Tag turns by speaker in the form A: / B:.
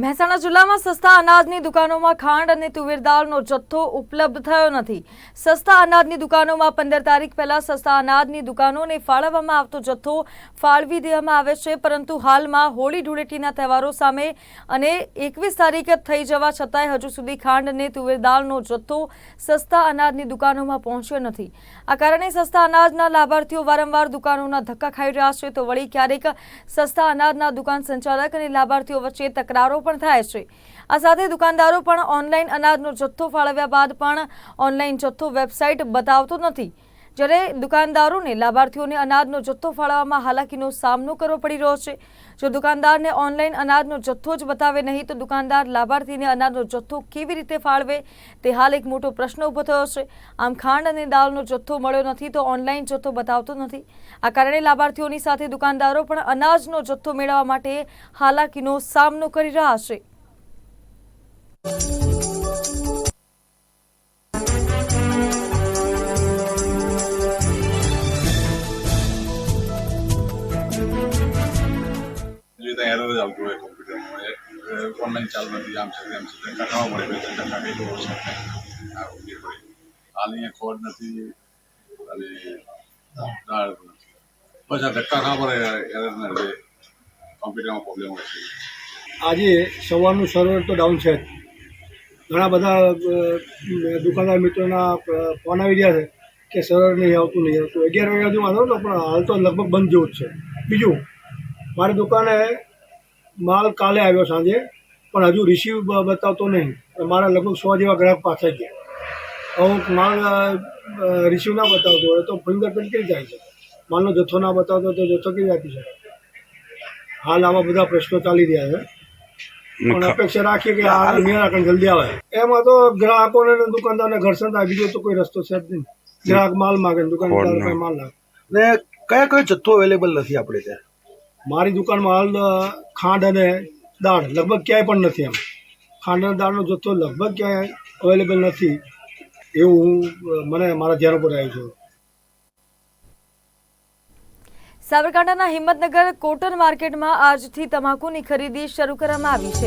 A: મહેસાણા જિલ્લામાં સસ્તા અનાજની દુકાનોમાં ખાંડ અને તુવેર દાળનો જથ્થો ઉપલબ્ધ થયો નથી. સસ્તા અનાજની દુકાનોમાં પંદર તારીખ પહેલા સસ્તા અનાજની દુકાનોને ફાળવવામાં આવતો જથ્થો ફાળવી દેવામાં આવે છે, પરંતુ હાલમાં હોળી ધૂળેટીના તહેવારો સામે અને એકવીસ તારીખ થઈ જવા છતાંય હજુ સુધી ખાંડ અને તુવેર દાળનો જથ્થો સસ્તા અનાજની દુકાનોમાં પહોંચ્યો નથી. આ કારણે સસ્તા અનાજના લાભાર્થીઓ વારંવાર દુકાનોના ધક્કા ખાઈ રહ્યા છે, તો વળી ક્યારેક સસ્તા અનાજના દુકાન સંચાલક અને લાભાર્થીઓ વચ્ચે તકરારો પણ થાય છે. આ સાથે દુકાનદારો પણ ઓનલાઈન અનાજનો જથ્થો ફાળવ્યા બાદ પણ ઓનલાઈન જથ્થો વેબસાઇટ બતાવતો નથી. જ્યારે દુકાનદારોને લાભાર્થીઓને અનાજનો જથ્થો ફાળવવામાં હાલાકીનો સામનો કરવો પડી રહ્યો છે. જો દુકાનદારને ઓનલાઈન અનાજનો જથ્થો જ બતાવે નહીં, તો દુકાનદાર લાભાર્થીને અનાજનો જથ્થો કેવી રીતે ફાળવે? તે હાલ એક મોટો પ્રશ્ન ઊભો થયો છે. આમ ખાંડ અને દાળનો જથ્થો મળ્યો નથી, તો ઓનલાઈન જથ્થો બતાવતો નથી. આ કારણે લાભાર્થીઓની સાથે દુકાનદારો પણ અનાજનો જથ્થો મેળવવા માટે હાલાકીનો સામનો કરી રહ્યા છે.
B: જે આવતું હોય કોમ્પ્યુટરમાં ઓનલાઈન ચાલુ નથી આમ છે તેમ છે. કાઢવા પડે, બે ટકા કઈ ઓછા આ હાલ અહીંયા ખોટ નથી અને દાળ નથી. બસ ધક્કા ખાવા પડે એરરના લીધે કોમ્પ્યુટરમાં પ્રોબ્લેમ હોય છે.
C: આજે સવારનું સર્વર તો ડાઉન છે. ઘણા બધા દુકાનદાર મિત્રોના ફોન આવી રહ્યા છે કે સર્વર નહીં આવતું નહીં આવતું. અગિયાર વાગ્યા સુધી વાંધો પણ હાલ તો લગભગ બંધ જેવું જ છે. બીજું, મારી દુકાને માલ કાલે આવ્યો સાંજે પણ હજુ રિસીવ બતાવતો નહીં. મારા લગભગ સો જેવા ગ્રાહક પાછા ગયા. અમુક માલ રિસીવ ના બતાવતો હોય તો ફિંગરપ્રિન્ટ કેવી જાય છે? માલનો જથ્થો ના બતાવતો તો જથ્થો કેવી આપી શકે? હાલ આવા બધા પ્રશ્નો ચાલી રહ્યા છે. પણ અપેક્ષા રાખીએ કે આ નિરાકરણ જલ્દી આવે. એમાં તો ગ્રાહકોને દુકાનદારને ઘર્ષણ થાય. બીજો તો કોઈ રસ્તો છે જ નહીં. ગ્રાહક માલ માગે દુકાનદાર માલ લાગે
D: ને કયા કયો જથ્થો અવેલેબલ નથી આપણે ત્યાં?
C: મારી દુકાનમાં હાલ ખાંડ અને દાળ લગભગ ક્યાંય પણ નથી એમ. ખાંડ અને દાળનો જથ્થો લગભગ ક્યાંય અવેલેબલ નથી એવું હું મને મારા ધ્યાન ઉપર આવ્યું છે.
A: સાબરકાંઠાના હિંમતનગર કોટન માર્કેટમાં આજથી તમાકુની ખરીદી શરૂ કરવામાં આવી છે.